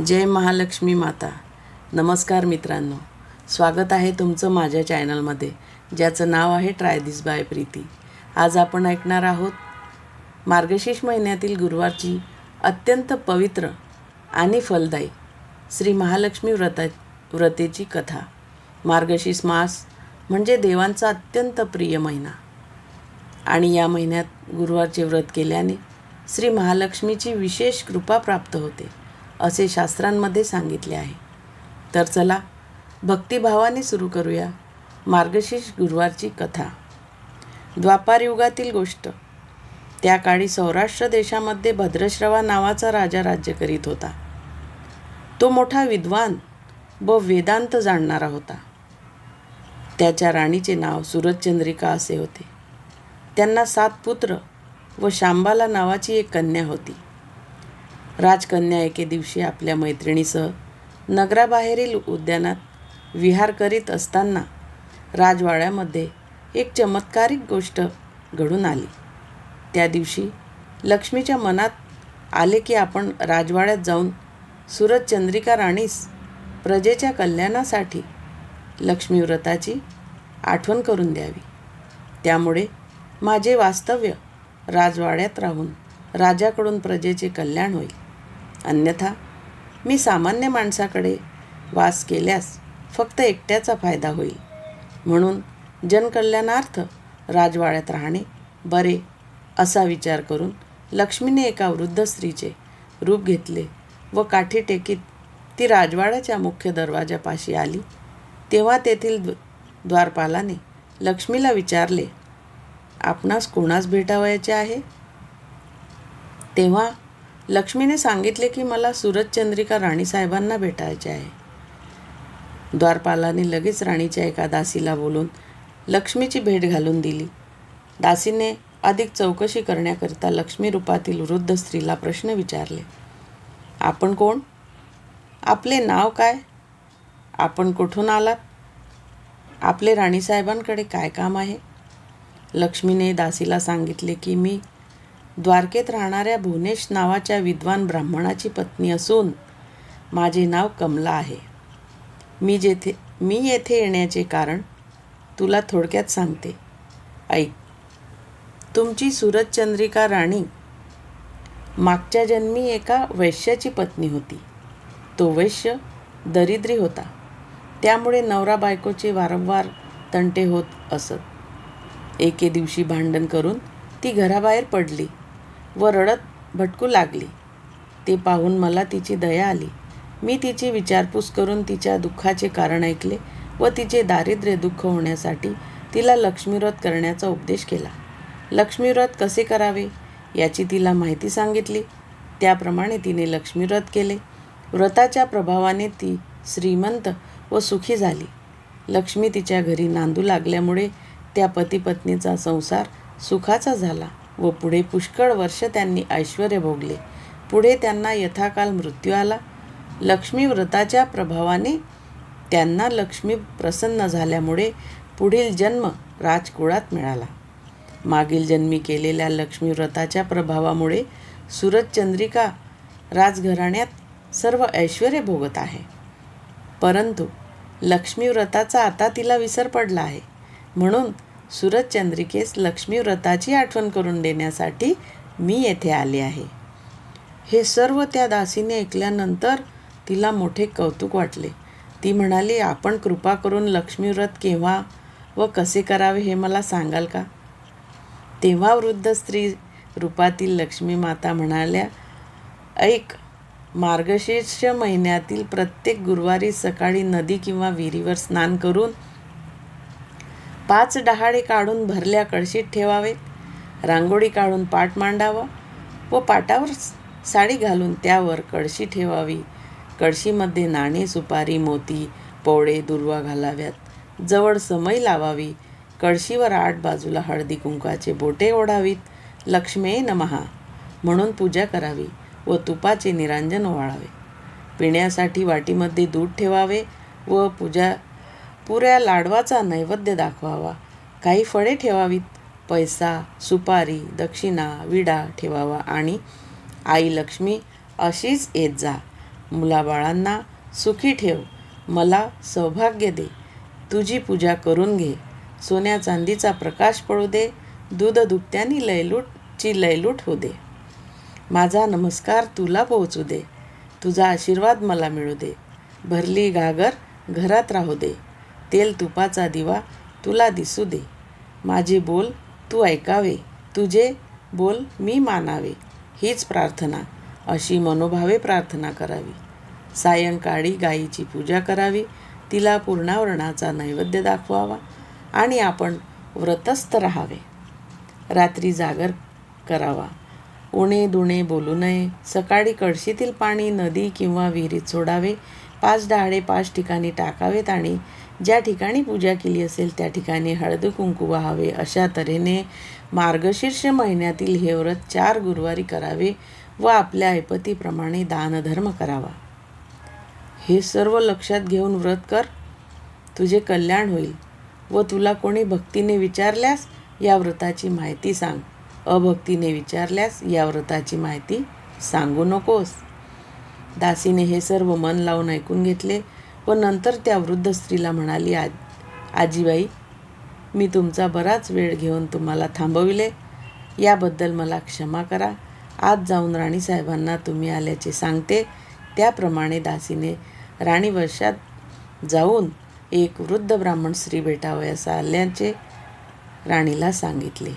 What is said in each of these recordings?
जय महालक्ष्मी माता. नमस्कार मित्रांनो. स्वागत आहे तुमचं माझ्या चॅनलमध्ये ज्याचं नाव आहे ट्राय दिस बाय प्रीती आज आपण ऐकणार आहोत मार्गशीर्ष महिन्यातील गुरुवारची अत्यंत पवित्र आणि फलदायी श्री महालक्ष्मी व्रता व्रतेची कथा. मार्गशीर्ष मास म्हणजे देवांचा अत्यंत प्रिय महिना. आणि या महिन्यात गुरुवारचे व्रत केल्याने श्री महालक्ष्मीची विशेष कृपा प्राप्त होते. असे शास्त्रांमध्ये सांगितले आहे. तर चला भक्तिभावाने सुरू करूया मार्गशीर्ष गुरुवारची कथा. द्वापार युगातील गोष्ट. त्या काळी सौराष्ट्र देशामध्ये भद्रश्रवा नावाचा राजा राज्य करीत होता. तो मोठा विद्वान व वेदांत जाणणारा होता. त्याच्या राणीचे नाव सूरजचंद्रिका असे होते. त्यांना सात पुत्र व शांबाला नावाची एक कन्या होती. राजकन्या एके दिवशी आपल्या मैत्रिणीसह नगराबाहेरील उद्यानात विहार करीत असताना राजवाड्यामध्ये एक चमत्कारिक गोष्ट घडून आली. त्या दिवशी लक्ष्मीच्या मनात आले की आपण राजवाड्यात जाऊन सूरजचंद्रिका राणीस प्रजेच्या कल्याणासाठी लक्ष्मीव्रताची आठवण करून द्यावी. त्यामुळे माझे वास्तव्य राजवाड्यात राहून राजाकडून प्रजेचे कल्याण होईल. अन्यथा मी सामान्य माणसाकडे वास केल्यास फक्त एकट्याचा फायदा होईल. म्हणून जनकल्याणार्थ राजवाड्यात राहणे बरे असा विचार करून लक्ष्मीने एका वृद्ध स्त्रीचे रूप घेतले व काठी टेकीत ती राजवाड्याच्या मुख्य दरवाजापाशी आली. तेव्हा तेथील द्वारपालाने लक्ष्मीला विचारले आपणास कोणास भेटावयाचे आहे? तेव्हा लक्ष्मीने सांगितले की मला सूरजचंद्रिका राणीसाहेबांना भेटायचे आहे. द्वारपालाने लगेच राणीच्या एका दासीला बोलून लक्ष्मीची भेट घालून दिली. दासीने अधिक चौकशी करण्याकरिता लक्ष्मी रूपातील वृद्ध स्त्रीला प्रश्न विचारले. आपण कोण? आपले नाव काय? आपण कुठून आलात? आपले राणीसाहेबांकडे काय काम आहे? लक्ष्मीने दासीला सांगितले की मी द्वारकेत राहणाऱ्या भुवनेश नावाच्या विद्वान ब्राह्मणाची पत्नी असून माझे नाव कमला आहे. मी जेथे मी येथे येण्याचे कारण तुला थोडक्यात सांगते. ऐक. तुमची सूरजचंद्रिका राणी मागच्या जन्मी एका वैश्याची पत्नी होती. तो वैश्य दरिद्री होता. त्यामुळे नवरा बायकोचे वारंवार तंटे होत असत. एके दिवशी भांडण करून ती घराबाहेर पडली. व रडत भटकू लागली. ते पाहून मला तिची दया आली. मी तिची विचारपूस करून तिच्या दुःखाचे कारण ऐकले व तिचे दारिद्र्य दुःख होण्यासाठी तिला लक्ष्मीव्रत करण्याचा उपदेश केला. लक्ष्मीव्रत कसे करावे याची तिला माहिती सांगितली. त्याप्रमाणे तिने लक्ष्मीव्रत केले. व्रताच्या प्रभावाने ती श्रीमंत व सुखी झाली. लक्ष्मी तिच्या घरी नांदू लागल्यामुळे त्या पतीपत्नीचा संसार सुखाचा झाला. व पुढे पुष्कळ वर्ष त्यांनी ऐश्वर भोगले. पुढे त्यांना यथाकाल मृत्यू आला. लक्ष्मी व्रताच्या प्रभावाने त्यांना लक्ष्मी प्रसन्न झाल्यामुळे पुढील जन्म राजकुळात मिळाला. मागील जन्मी केलेल्या लक्ष्मी व्रताच्या प्रभावामुळे सूरजचंद्रिका राजघराण्यात सर्व ऐश्वर भोगत आहे. परंतु लक्ष्मी व्रताचा आता तिला विसर पडला आहे. म्हणून सुरतचंद्रिकेस लक्ष्मी व्रताची आठवण करून देण्यासाठी मी येथे आले आहे. हे सर्व त्या दासीने ऐकल्यानंतर तिला मोठे कौतुक वाटले. ती म्हणाली आपण कृपा करून लक्ष्मीव्रत केव्हा व कसे करावे हे मला सांगाल का? तेव्हा वृद्ध स्त्री रूपातील लक्ष्मी माता म्हणाल्या ऐक मार्गशीर्ष महिन्यातील प्रत्येक गुरुवारी सकाळी नदी किंवा विहिरीवर स्नान करून पाच डहाळे काढून भरल्या कळशीत ठेवावेत. रांगोळी काढून पाट मांडावा व पाटावर साडी घालून त्यावर कळशी ठेवावी. कळशीमध्ये नाणे सुपारी मोती पोळे दुर्वा घालाव्यात. जवळ समय लावावी. कळशीवर आठ बाजूला हळदी कुंकाचे बोटे ओढावीत. लक्ष्मे नमहा. म्हणून पूजा करावी व तुपाचे निरांजन ओवाळावे. पिण्यासाठी वाटीमध्ये दूध ठेवावे व पूजा पुऱ्या लाडवाचा नैवेद्य दाखवावा. काही फळे ठेवावीत. पैसा सुपारी दक्षिणा विडा ठेवावा आणि आई लक्ष्मी अशीच येत जा. मुलाबाळांना सुखी ठेव. मला सौभाग्य दे. तुझी पूजा करून घे. सोन्या चांदीचा प्रकाश पडू दे. दूध दुभत्यानी लयलूटची लयलूट होऊ दे. माझा नमस्कार तुला पोहोचू दे. तुझा आशीर्वाद मला मिळू दे. भरली घागर घरात राहू दे. तेल तुपाचा दिवा तुला दिसू दे. माझे बोल तू ऐकावे. तुझे बोल मी मानावे. हीच प्रार्थना. अशी मनोभावे प्रार्थना करावी. सायंकाळी गायीची पूजा करावी. तिला पूर्णावरणाचा नैवेद्य दाखवावा आणि आपण व्रतस्थ राहावे. रात्री जागर करावा. उणे दुणे बोलू नये. सकाळी कळशीतील पाणी नदी किंवा विहिरीत सोडावे. पाच डहाळे पाच ठिकाणी टाकावेत आणि ज्या ठिकाणी पूजा केली असेल त्या ठिकाणी हळद कुंकू व्हावे. अशा तऱ्हेने मार्गशीर्ष महिन्यातील हे व्रत चार गुरुवारी करावे व आपल्या ऐपतीप्रमाणे दानधर्म करावा. हे सर्व लक्षात घेऊन व्रत कर. तुझे कल्याण होईल व तुला कोणी भक्तीने विचारल्यास या व्रताची माहिती सांग. अभक्तीने विचारल्यास या व्रताची माहिती सांगू नकोस. दासीने हे सर्व मन लावून ऐकून घेतले. व नंतर त्या वृद्ध स्त्रीला म्हणाली आ आजीबाई मी तुमचा बराच वेळ घेऊन तुम्हाला थांबविले. याबद्दल मला क्षमा करा. आज जाऊन राणीसाहेबांना तुम्ही आल्याचे सांगते. त्याप्रमाणे दासीने राणी वर्षात जाऊन एक वृद्ध ब्राह्मण स्त्री भेटावयास आल्याचे राणीला सांगितले.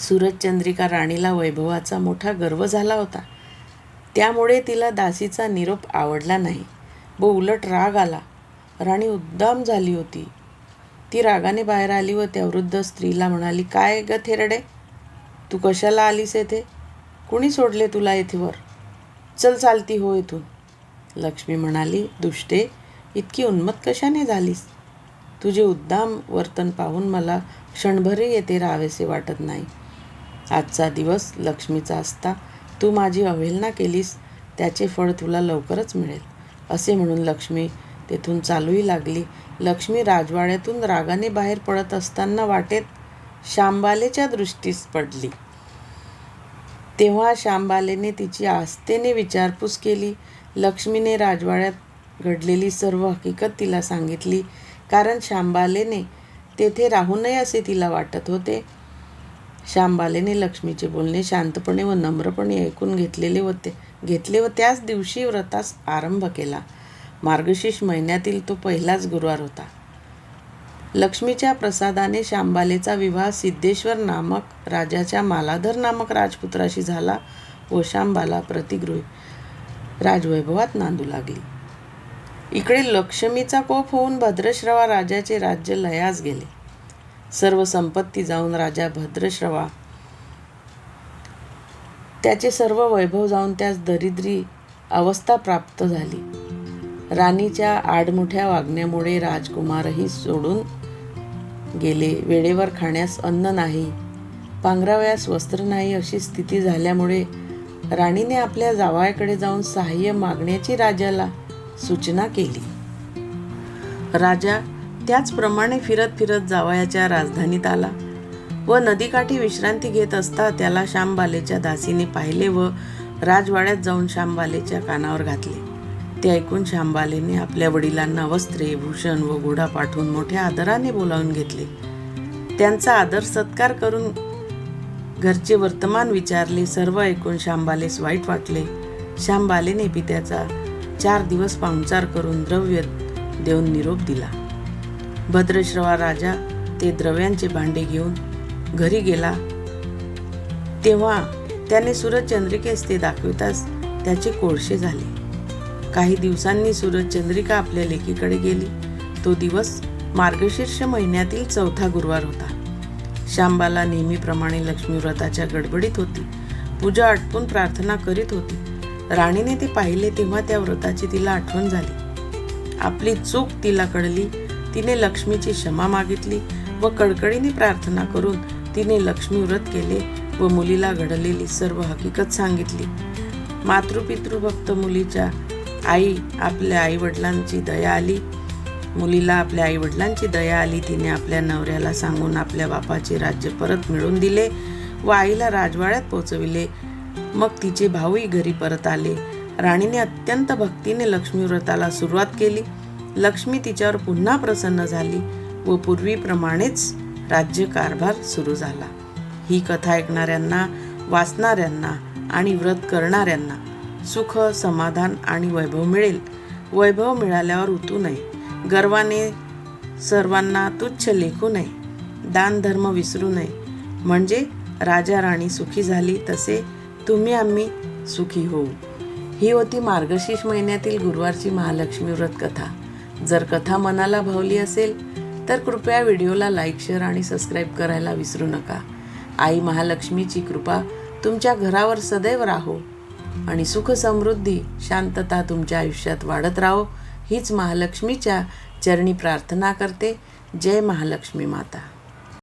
सूरजचंद्रिका राणीला वैभवाचा मोठा गर्व झाला होता. त्यामुळे तिला दासीचा निरोप आवडला नाही. व उलट राग आला. राणी उद्दाम झाली होती. ती रागाने बाहेर आली व त्या वृद्ध स्त्रीला म्हणाली काय ग थेरडे? तू कशाला आलीस येथे? कुणी सोडले तुला येथे वर चल चालती हो इथून. लक्ष्मी म्हणाली दुष्टे इतकी उन्मत कशाने झालीस? तुझे उद्दाम वर्तन पाहून मला क्षणभरही येथे राहावेसे वाटत नाही. आजचा दिवस लक्ष्मीचा असता. तू माझी अवहेलना केलीस. त्याचे फळ तुला लवकरच मिळेल. असे म्हणून लक्ष्मी तेथून चालूही लागली. लक्ष्मी राजवाड्यातून रागाने बाहेर पडत असताना वाटेत शांबालेच्या दृष्टीस पडली. तेव्हा शांबालेने तिची आस्थेने विचारपूस केली. लक्ष्मीने राजवाड्यात घडलेली सर्व हकीकत तिला सांगितली. कारण शांबालेने तेथे राहू नये असे तिला वाटत होते. शांबालेने लक्ष्मीचे बोलणे शांतपणे व नम्रपणे ऐकून घेतलेले होते. घेतले व त्याच दिवशी व्रतास आरंभ केला. मार्गशीर्ष महिन्यातील तो पहिलाच गुरुवार होता. लक्ष्मीच्या प्रसादाने शांबालेचा विवाह सिद्धेश्वर नामक राजाच्या मालाधर नामक राजपुत्राशी झाला व शांबाला प्रतिगृही राजवैभवात नांदू लागली. इकडे लक्ष्मीचा कोप होऊन भद्रश्रवा राजाचे राज्य लयास गेले. सर्व संपत्ती जाऊन राजा भद्रश्रवा त्याचे सर्व वैभव जाऊन त्यास दरिद्री अवस्था प्राप्त झाली. राणीच्या आडमुठ्या वागण्यामुळे राजकुमारही सोडून गेले. वेळेवर खाण्यास अन्न नाही पांघरावयास वस्त्र नाही अशी स्थिती झाल्यामुळे राणीने आपल्या जावयाकडे जाऊन सहाय्य मागण्याची राजाला सूचना केली. राजा त्याचप्रमाणे फिरत फिरत जावयाच्या राजधानीत आला. व नदीकाठी विश्रांती घेत असता त्याला श्यामबालेच्या दासीने पाहिले व राजवाड्यात जाऊन श्यामबालेच्या कानावर घातले. ते ऐकून श्यामबालेने आपल्या वडिलांना वस्त्रे भूषण व घोडा पाठवून मोठ्या आदराने बोलावून घेतले. त्यांचा आदर सत्कार करून घरचे वर्तमान विचारले सर्व ऐकून श्यामबालेस वाईट वाटले. श्यामबालेने पित्याचा चार दिवस पाहुणचार करून द्रव्य देऊन निरोप दिला. भद्रश्रवा राजा ते द्रव्यांचे भांडे घेऊन घरी गेला. तेव्हा त्याने सूरजचंद्रिकेस ते दाखविताच त्याचे कोळशे झाले. काही दिवसांनी सूरजचंद्रिका आपल्या लेकीकडे गेली. तो दिवस मार्गशीर्ष महिन्यातील चौथा गुरुवार होता. शांबाला नेहमीप्रमाणे लक्ष्मीव्रताच्या गडबडीत होती. पूजा आटपून प्रार्थना करीत होती. राणीने ते पाहिले तेव्हा त्या व्रताची तिला आठवण झाली. आपली चूक तिला कळली. तिने लक्ष्मीची क्षमा मागितली व कडकडीने प्रार्थना करून तिने लक्ष्मी व्रत केले व मुलीला घडलेली सर्व हकीकत सांगितली. मातृपितृभक्त मुलीच्या आई आपल्या आई वडिलांची दया आली. मुलीला आपल्या आई वडिलांची दया आली. तिने आपल्या नवऱ्याला सांगून आपल्या बापाचे राज्य परत मिळवून दिले व आईला राजवाड्यात पोचविले मग तिचे भाऊही घरी परत आले. राणीने अत्यंत भक्तीने लक्ष्मी व्रताला सुरुवात केली. लक्ष्मी तिच्यावर पुन्हा प्रसन्न झाली व पूर्वीप्रमाणेच राज्यकारभार सुरू झाला. ही कथा ऐकणाऱ्यांना वाचणाऱ्यांना आणि व्रत करणाऱ्यांना सुख समाधान आणि वैभव मिळेल. वैभव मिळाल्यावर उतू नये. गर्वाने सर्वांना तुच्छ लेखू नये. दान धर्म विसरू नये. म्हणजे राजा राणी सुखी झाली तसे तुम्ही आम्ही सुखी होऊ. ही होती मार्गशीर्ष महिन्यातील गुरुवारची महालक्ष्मी व्रत कथा जर कथा मनाला भावली असेल तर कृपया व्हिडिओला लाईक शेअर आणि सबस्क्राईब करायला विसरू नका. आई महालक्ष्मीची कृपा तुमच्या घरावर सदैव राहो आणि सुख समृद्धी शांतता तुमच्या आयुष्यात वाढत राहो हीच महालक्ष्मीच्या चरणी प्रार्थना करते. जय महालक्ष्मी माता.